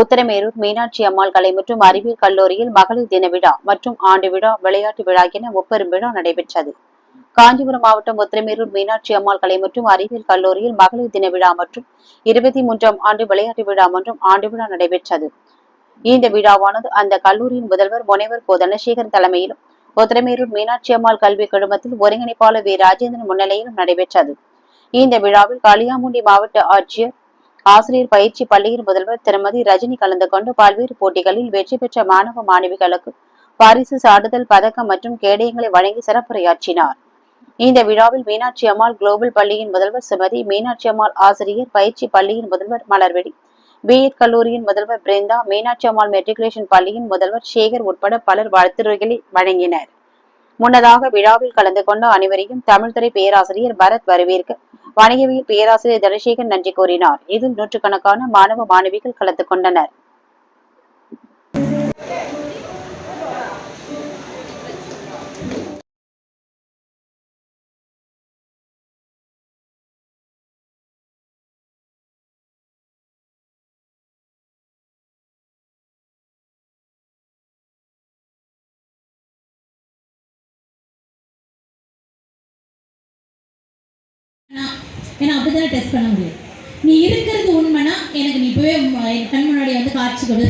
உத்தரமேரூர் மீனாட்சி அம்மாள் கலை மற்றும் அறிவியல் கல்லூரியில் மகளிர் தின விழா மற்றும் ஆண்டு விழா விளையாட்டு விழா என முப்பெரும் விழா நடைபெற்றது. காஞ்சிபுரம் மாவட்டம் உத்தரமேரூர் மீனாட்சி அம்மாள் கலை மற்றும் அறிவியல் கல்லூரியில் மகளிர் தின விழா மற்றும் இருபத்தி மூன்றாம் ஆண்டு விளையாட்டு விழா மற்றும் ஆண்டு விழா நடைபெற்றது. இந்த விழாவானது அந்த கல்லூரியின் முதல்வர் முனைவர் கோ. தனசேகர் தலைமையிலும் உத்தரமேரூர் மீனாட்சி அம்மாள் கல்வி குழுமத்தில் ஒருங்கிணைப்பாளர் வி. ராஜேந்திரன் முன்னிலையிலும் நடைபெற்றது. இந்த விழாவில் களியாமுண்டி மாவட்ட ஆட்சியர் ஆசிரியர் பயிற்சி பள்ளியின் முதல்வர் திருமதி ரஜினி கலந்து கொண்டு பல்வேறு போட்டிகளில் வெற்றி பெற்ற மாணவ மாணவிகளுக்கு பரிசு சான்றிதழ் பதக்கம் மற்றும் கேடயங்களை வழங்கி சிறப்புரையாற்றினார். இந்த விழாவில் மீனாட்சி அம்மாள் குளோபல் பள்ளியின் முதல்வர் சுமதி மீனாட்சி அம்மாள் ஆசிரியர் பயிற்சி பள்ளியின் முதல்வர் மலர்விழி பிஎட் கல்லூரியின் முதல்வர் பிருந்தா மீனாட்சி அம்மாள் மெட்ரிகுலேஷன் பள்ளியின் முதல்வர் சேகர் உட்பட பலர் வாழ்த்துரைகளை வழங்கினர். முன்னதாக விழாவில் கலந்து கொண்ட அனைவரையும் தமிழ்துறை பேராசிரியர் பரத் வரவேற்க வணிகவியல் பேராசிரியர் தனசேகர் நன்றி கூறினார். இதில் நூற்றுக்கணக்கான மாணவ மாணவிகள் கலந்து கொண்டனர். ஏன்னா அப்படி அப்படிதான் டெஸ்ட் பண்ண முடியும். நீ இருக்கிறது உண்மைனா எனக்கு நீ போய் என் கண் முன்னாடி வந்து காட்சி கொடு.